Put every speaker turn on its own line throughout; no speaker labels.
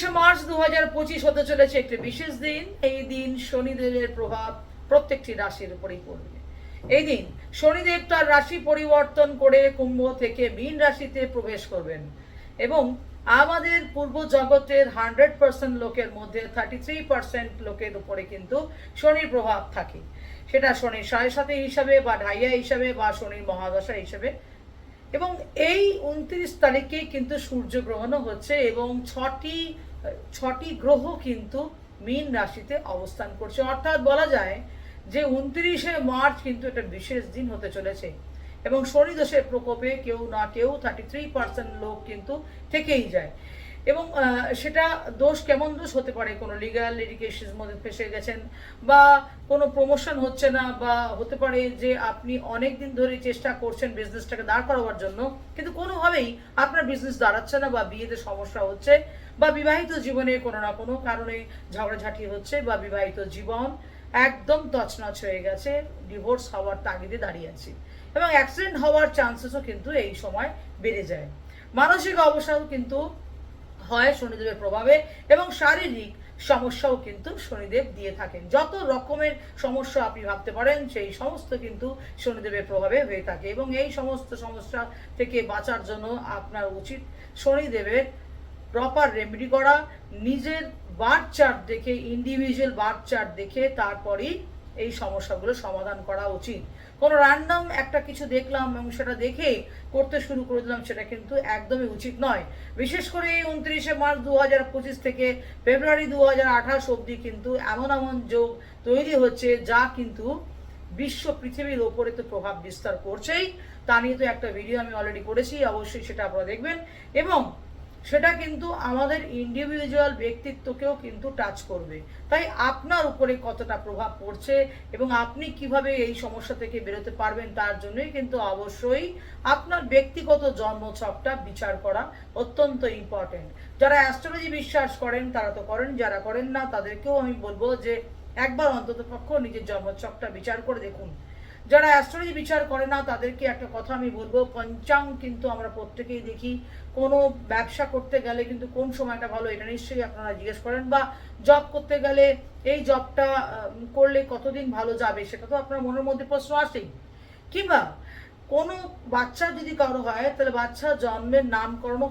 উনত্রিশে মার্চ দু হাজার পঁচিশ হতে চলেছে একটি বিশেষ দিন। এই দিন শনিদেবের প্রভাব প্রত্যেকটি রাশির উপরেই পড়বে। এই দিন শনিদেব তার রাশি পরিবর্তন করে কুম্ভ থেকে মীন রাশিতে প্রবেশ করবেন এবং আমাদের পূর্ব জগতের হান্ড্রেড পার্সেন্ট লোকের মধ্যে থার্টি থ্রি পার্সেন্ট লোকের উপরে কিন্তু শনির প্রভাব থাকে। সেটা শনির সাড়ে সাথে হিসাবে বা ঢাইয়া হিসাবে বা শনির মহাদশা হিসাবে। এবং এই উনত্রিশ তারিখে কিন্তু সূর্যগ্রহণও হচ্ছে এবং ছটি ছটি গ্রহ কিন্তু মীন রাশিতে অবস্থান করছে। অর্থাৎ বলা যায় যে উনত্রিশে মার্চ কিন্তু একটা বিশেষ দিন হতে চলেছে এবং শনি দোষের প্রকোপে কেউ না কেউ থার্টি থ্রি পার্সেন্ট লোক কিন্তু থেকেই যায়। এবং সেটা দোষ কেমন দোষ হতে পারে? কোনো লিগাল লিটিগেশনের মধ্যে ফেসে গেছেন বা কোনো প্রমোশন হচ্ছে না বা হতে পারে যে আপনি অনেক দিন ধরে চেষ্টা করছেন বিজনেসটাকে দাঁড় করাবার জন্য, কিন্তু কোনোভাবেই আপনার বিজনেস দাঁড়াচ্ছে না বা বিয়েতে সমস্যা হচ্ছে বা বিবাহিত জীবনে কোনো না কোনো কারণে ঝগড়াঝাঁটি হচ্ছে বা বিবাহিত জীবন একদম তছনছ হয়ে গেছে ডিভোর্স হওয়ার তাগিদে দাঁড়িয়ে আছি এবং অ্যাক্সিডেন্ট হওয়ার চান্সেসও কিন্তু এই সময় বেড়ে যায়। মানসিক অবসাদও কিন্তু হয় শনিদেবের প্রভাবে এবং শারীরিক সমস্যাও কিন্তু শনিদেব দিয়ে থাকেন। যত রকমের সমস্যা আপনি ভাবতে পারেন, সেই সমস্ত কিন্তু শনিদেবের প্রভাবে হয়ে থাকে এবং এই সমস্ত সমস্যা থেকে বাঁচার জন্য আপনার উচিত শনিদেবের প্রপার রেমেডি করা, নিজের বার্থ চার্ট দেখে ইন্ডিভিজুয়াল বার্থ চার্ট দেখে, তারপরেই এই সমস্যাগুলো সমাধান করা উচিত। কোনো র্যান্ডম একটা কিছু দেখলাম এবং সেটা দেখে করতে শুরু করে দিলাম, সেটা কিন্তু একদমই উচিত নয়। বিশেষ করে এই উনত্রিশে মার্চ দু হাজার পঁচিশ থেকে ফেব্রুয়ারি দু হাজার আঠাশ অবধি কিন্তু এমন এমন যোগ তৈরি হচ্ছে যা কিন্তু বিশ্ব পৃথিবীর ওপরে তো প্রভাব বিস্তার করছেই। তা নিয়ে তো একটা ভিডিও আমি অলরেডি করেছি, অবশ্যই সেটা আপনারা দেখবেন। এবং সেটা কিন্তু আমাদের ইন্ডিভিজুয়াল ব্যক্তিত্বকেও কিন্তু টাচ করবে। তাই আপনার উপরে কতটা প্রভাব পড়ছে এবং আপনি কীভাবে এই সমস্যা থেকে বেরোতে পারবেন তার জন্যই কিন্তু অবশ্যই আপনার ব্যক্তিগত জন্মছকটা বিচার করা অত্যন্ত ইম্পর্টেন্ট যারা অ্যাস্ট্রোলজি বিশ্বাস করেন, তারা তো করেন, যারা করেন না, তাদেরকেও আমি বলব যে একবার অন্তত পক্ষ নিজের জন্মছকটা বিচার করে দেখুন। যারা অ্যাস্ট্রোলজি বিচার করে না, তাদেরকে একটা কথা আমি বলব, পঞ্চাং কিন্তু আমরা প্রত্যেকেই দেখি, কোনো ব্যবসা করতে গেলে কিন্তু কোন সময়টা ভালো, এটা নিশ্চয়ই আপনারা জিজ্ঞেস করেন, বা জব করতে গেলে এই জবটা করলে কতদিন ভালো যাবে, সেটা তো আপনার মনের মধ্যে প্রশ্ন আসেই। কিংবা কোনো বাচ্চা যদি কারও হয়, তাহলে বাচ্চা জন্মের নামকরণও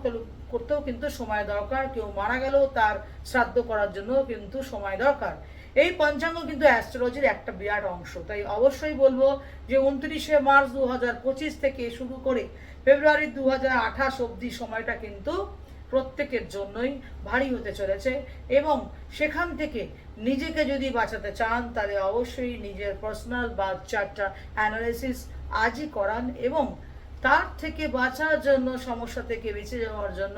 করতেও কিন্তু সময় দরকার, কেউ মারা গেলেও তার শ্রাদ্ধ করার জন্য কিন্তু সময় দরকার। এই পঞ্চাঙ্গ কিন্তু অ্যাস্ট্রোলজির একটা বিরাট অংশ। তাই অবশ্যই বলব যে উনত্রিশে মার্চ দু থেকে শুরু করে ফেব্রুয়ারি দু অবধি সময়টা কিন্তু প্রত্যেকের জন্যই ভারী হতে চলেছে এবং সেখান থেকে নিজেকে যদি বাঁচাতে চান, তাহলে অবশ্যই নিজের পার্সোনাল বা চারটা অ্যানালাইসিস আজই করান এবং তার থেকে বাঁচার জন্য, সমস্যা থেকে বেঁচে যাওয়ার জন্য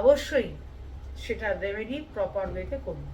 অবশ্যই সেটা রেমেডি প্রপার ওয়েতে করুন।